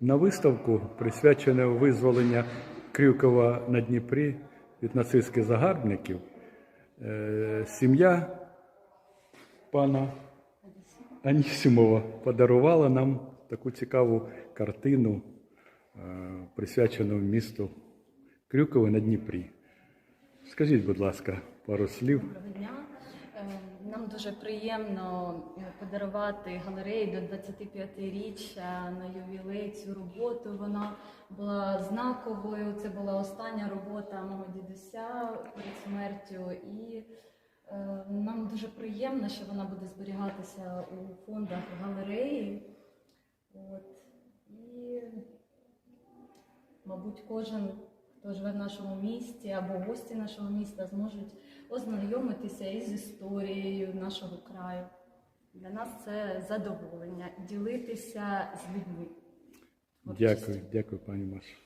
на виставку, присвячену визволенню Крюкова на Дніпрі від нацистських загарбників. Е, Сім'я пана Анісімова подарувала нам таку цікаву картину, е, присвячену місту Крюкове на Дніпрі. Скажіть, будь ласка, пару слів. Доброго дня. Нам дуже приємно е, подарувати галереї до 25-річчя на ювілей цю роботу. Вона була знаковою. Це була остання робота мого дідуся перед смертю. І е, нам дуже приємно, що вона буде зберігатися у фондах галереї. От. І, мабуть, кожен, хто живе в нашому місті або гості нашого міста, зможуть ознайомитися із історією нашого краю. Для нас це задоволення ділитися з людьми. Дякую, дякую, пані Маша.